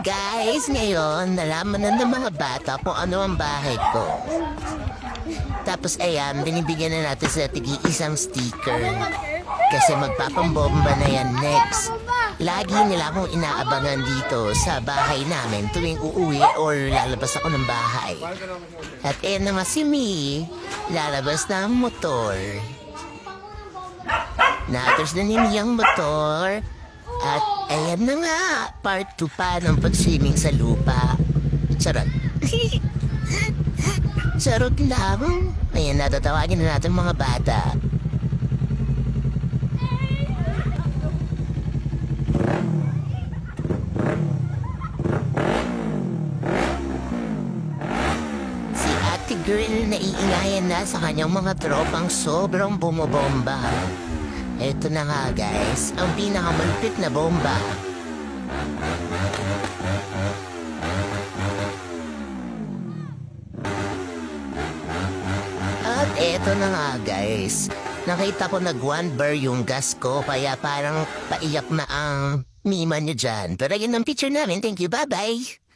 guys! Ngayon, nalaman na ng mga bata kung ano ang bahay ko. Tapos ayan, binibigyan na natin sa tigi isang sticker. Kasi magpapambomba na yan next. Lagi nila akong inaabangan dito sa bahay namin tuwing uuwi or lalabas ako ng bahay. At ayan na nga si Mi, lalabas na ang motor. Naters na ni Mi ang motor. At ayan na nga, part 2 pa ng pag-swimming sa lupa. Charot. Charot lang. Ayan, natatawagin na natin mga bata. Si Ate Girl na iingayan na sa kanyang mga tropang sobrang bumobomba. Ito na nga guys, ang pinakamalupit na bomba. At eto na nga guys, nakita ko nag one bar yung gas ko kaya parang paiyak na ang mima niyo dyan. Pero yun ang picture namin, thank you, bye-bye!